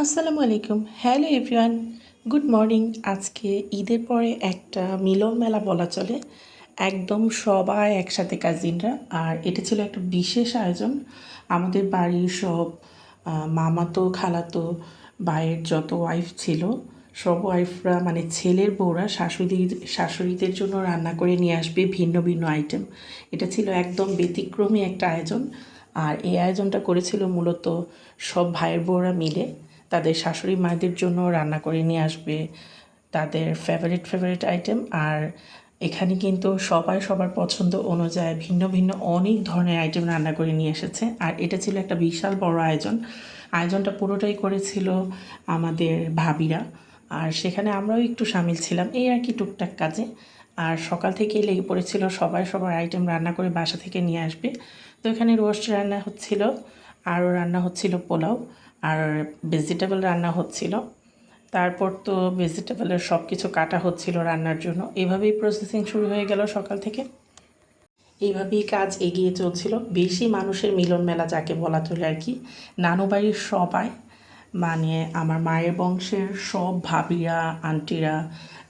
আসসালামু আলাইকুম। Hello everyone, good morning. আজকে ঈদের পরে একটা মিলন মেলা বলা চলে। একদম সবাই একসাথে কাজিনরা। আর এটা ছিল একটা বিশেষ আয়োজন। আমাদের বাড়ির সব মামাতো, খালাতো ভাইয়ের যত ওয়াইফ ছিল, সব ওয়াইফরা মানে ছেলের বউরা শাশুড়ি শাশুড়িদের জন্য রান্না করে নিয়ে আসবে ভিন্ন ভিন্ন আইটেম এটা ছিল একদম ব্যতিক্রমী একটা আয়োজন। আর এই আয়োজনটা করেছিল মূলত সব ভাইয়ের বউরা মিলে। তাদের শাশুড়ি মায়েদের জন্য রান্না করে নিয়ে আসবে, তাদের ফেভারিট ফেভারিট আইটেম আর এখানে কিন্তু সবাই সবার পছন্দ অনুযায়ী ভিন্ন ভিন্ন অনেক ধরনের আইটেম রান্না করে নিয়ে এসেছে। আর এটা ছিল একটা বিশাল বড় আয়োজন। আয়োজনটা পুরোটাই করেছিল আমাদের ভাবিরা। আর সেখানে আমরাও একটু সামিল ছিলাম এই আর কি টুকটাক কাজে। আর সকাল থেকেই লেগে পড়েছিল সবাই সবার আইটেম রান্না করে বাসা থেকে নিয়ে আসবে। তো এখানে রোস্ট রান্না হচ্ছিল, আরও রান্না হচ্ছিল পোলাও। আর ভেজিটেবল রান্না হচ্ছিল। তারপর তো ভেজিটেবলের সব কিছু কাটা হচ্ছিল রান্নার জন্য। এভাবেই প্রসেসিং শুরু হয়ে গেল সকাল থেকে। এইভাবেই কাজ এগিয়ে চলছিল। বেশি মানুষের মিলন মেলা যাকে বলা চলে আর কি নানু বাড়ির সবাই মানে আমার মায়ের বংশের সব ভাবিরা, আন্টিরা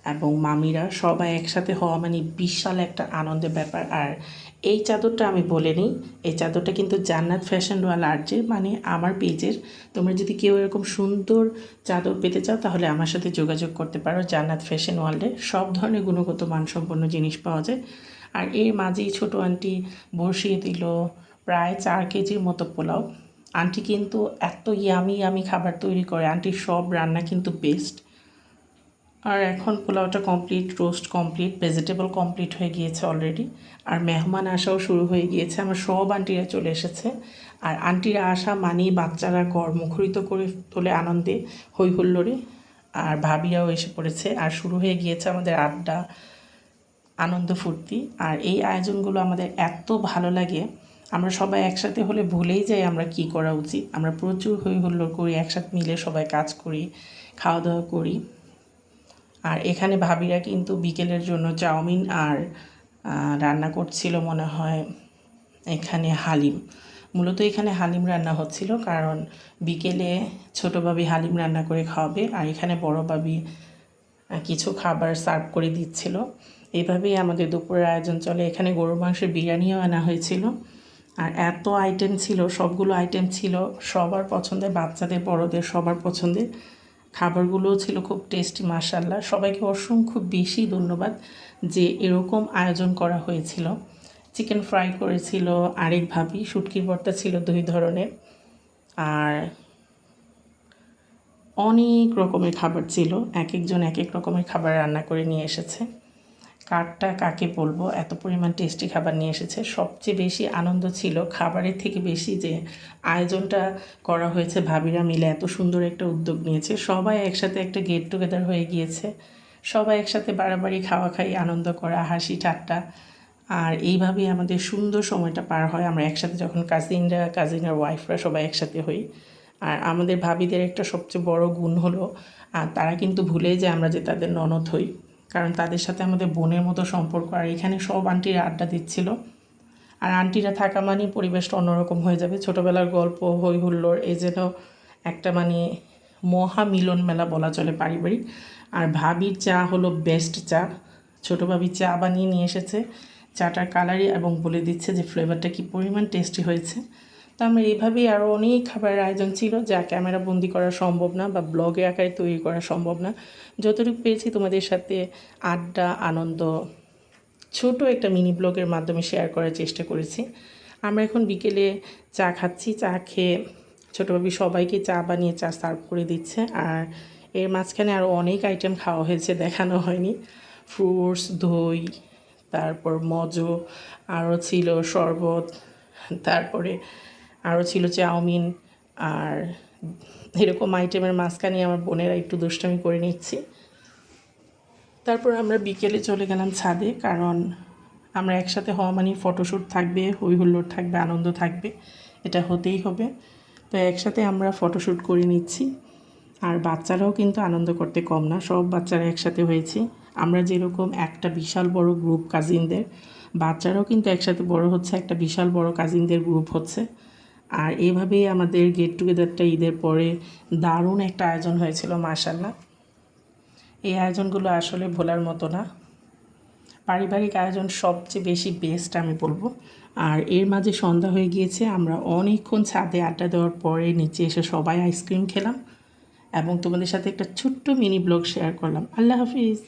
এবং মামিরা সবাই একসাথে হওয়া মানে বিশাল একটা আনন্দের ব্যাপার। আর এই চাদরটা আমি বলে নিই, এই চাদরটা কিন্তু জান্নাত ফ্যাশন ওয়াল আর্টের মানে আমার পেজের। তোমরা যদি কেউ এরকম সুন্দর চাদর পেতে চাও, তাহলে আমার সাথে যোগাযোগ করতে পারো জান্নাত ফ্যাশন ওয়ার্ল্ডে। সব ধরনের গুণগত মানসম্পন্ন জিনিস পাওয়া যায়। আর এর মাঝেই ছোটো আন্টি বসিয়ে দিল প্রায় চার কেজির মতো পোলাও। আন্টি কিন্তু এত ইয়ামি ইয়ামি খাবার তৈরি করে। আন্টির সব রান্না কিন্তু বেস্ট আর এখন পোলাওটা complete roast complete vegetable complete হয়ে গিয়েছে অলরেডি আর মেহমান আসাও শুরু হয়ে গিয়েছে, আমার সব আন্টিরা চলে এসেছে। আর আন্টিরা আসা মানেই বাচ্চারা ঘর মুখরিত করে তোলে আনন্দে হই হুল্লোড়ে। আর ভাবিরাও এসে পড়েছে। আর শুরু হয়ে গিয়েছে আমাদের আড্ডা, আনন্দ ফুর্তি। আর এই আয়োজনগুলো আমাদের এত ভালো লাগে। আমরা সবাই একসাথে হলে ভুলেই যাই আমরা কি করা উচিত। আমরা প্রচুর হই হুল্লোড় করি, একসাথে মিলে সবাই কাজ করি খাওয়া দাওয়া করি। আর এখানে ভাবিরা কিন্তু বিকেলের জন্য চাউমিন আর রান্না করছিল মনে হয় এখানে হালিম। মূলত এখানে হালিম রান্না হচ্ছিল কারণ বিকেলে ছোটো বাবি হালিম রান্না করে খাওয়াবে আর এখানে বড় বাবি কিছু খাবার সার্ভ করে দিচ্ছিল। এভাবেই আমাদের দুপুরের আয়োজন চলে। এখানে গরুর মাংসের বিরিয়ানিও আনা হয়েছিল। আর এত আইটেম ছিল, সবগুলো আইটেম ছিল সবার পছন্দের, বাচ্চাদের, বড়দের সবার পছন্দের। খাবারগুলোও ছিল খুব টেস্টি মাসাল্লাহ সবাইকে অসংখ্য বেশি ধন্যবাদ যে এরকম আয়োজন করা হয়েছিল। চিকেন ফ্রাই করেছিল আরেক ভাবি, শুটকির ভর্তা ছিল দুই ধরনের। আর অনেক রকমের খাবার ছিল, এক একজন এক এক রকমের খাবার রান্না করে নিয়ে এসেছে। কারটা কাকে বলব? এত পরিমাণ টেস্টি খাবার নিয়ে এসেছে। সবচেয়ে বেশি আনন্দ ছিল খাবারের থেকে বেশি যে আয়োজনটা করা হয়েছে ভাবিরা মিলে। এত সুন্দর একটা উদ্যোগ নিয়েছে। সবাই একসাথে একটা গেট টুগেদার হয়ে গিয়েছে। সবাই একসাথে বাড়াবাড়ি, খাওয়া খাই, আনন্দ করা, হাসি, ঠাট্টা। আর এইভাবেই আমাদের সুন্দর সময়টা পার হয়। আমরা একসাথে যখন কাজিনরা কাজিনের ওয়াইফরা সবাই একসাথে হই। আর আমাদের ভাবিদের একটা সবচেয়ে বড় গুণ হলো আর তারা কিন্তু ভুলেই যায় আমরা যে তাদের ননদ হই। কারণ তাদের সাথে আমাদের বোনের মতো সম্পর্ক, আর এখানে সব আন্টিরা আড্ডা দিচ্ছিল। আর আন্টিরা থাকা মানেই পরিবেশটা অন্যরকম হয়ে যাবে। ছোটোবেলার গল্প হই হুল্লোড়, এই যেন একটা মানে মহা মিলন মেলা বলা চলে পারিবারিক। আর ভাবির চা হলো বেস্ট চা। ছোটো ভাবি চা বানিয়ে নিয়ে এসেছে। চাটার কালারই এবং বলে দিচ্ছে যে ফ্লেভারটা কী পরিমাণ টেস্টি হয়েছে। তো আমরা এইভাবেই আরও অনেক খাবারের আয়োজন ছিল যা ক্যামেরা বন্দি করা সম্ভব না বা ব্লগে আকারে তৈরি করা সম্ভব না। যতটুকু পেরেছি তোমাদের সাথে আড্ডা, আনন্দ, ছোট একটা মিনি ব্লগের মাধ্যমে শেয়ার করার চেষ্টা করেছি। আমরা এখন বিকেলে চা খাচ্ছি, চা খেয়ে ছোটোভাবে সবাইকে চা বানিয়ে চা সার্ভ করে দিচ্ছে আর এর মাঝখানে আরও অনেক আইটেম খাওয়া হয়েছে, দেখানো হয়নি। ফ্রুটস, দই, তারপর মজো আরও ছিল শরবত, তারপরে আরও ছিল চাউমিন আর এরকম আইটেমের মাঝখানে আমার বোনেরা একটু দুষ্টামি করে নিচ্ছি। তারপর আমরা বিকেলে চলে গেলাম ছাদে, কারণ আমরা একসাথে হওয়া মানে ফটোশ্যুট থাকবে হই হুল্লোড় থাকবে, আনন্দ থাকবে, এটা হতেই হবে। তো একসাথে আমরা ফটোশ্যুট করে নিচ্ছি। আর বাচ্চারাও কিন্তু আনন্দ করতে কম না, সব বাচ্চারা একসাথে হয়েছি। আমরা যেরকম একটা বিশাল বড় গ্রুপ কাজিনদের, বাচ্চারাও কিন্তু একসাথে বড় হচ্ছে, একটা বিশাল বড় কাজিনদের গ্রুপ হচ্ছে। আর এভাবেই আমাদের গেট টুগেদারটা ঈদের পরে দারুণ একটা আয়োজন হয়েছিল মাসাল্লাহ এই আয়োজনগুলো আসলে ভোলার মতো না। পারিবারিক আয়োজন সবচেয়ে বেশি বেস্ট আমি বলব। আর এর মাঝে সন্ধ্যা হয়ে গিয়েছে, আমরা অনেকক্ষণ ছাদে আড্ডা দেওয়ার পরে নিচে এসে সবাই আইসক্রিম খেলাম এবং তোমাদের সাথে একটা ছোট্ট মিনি ব্লগ শেয়ার করলাম। আল্লাহ হাফিজ।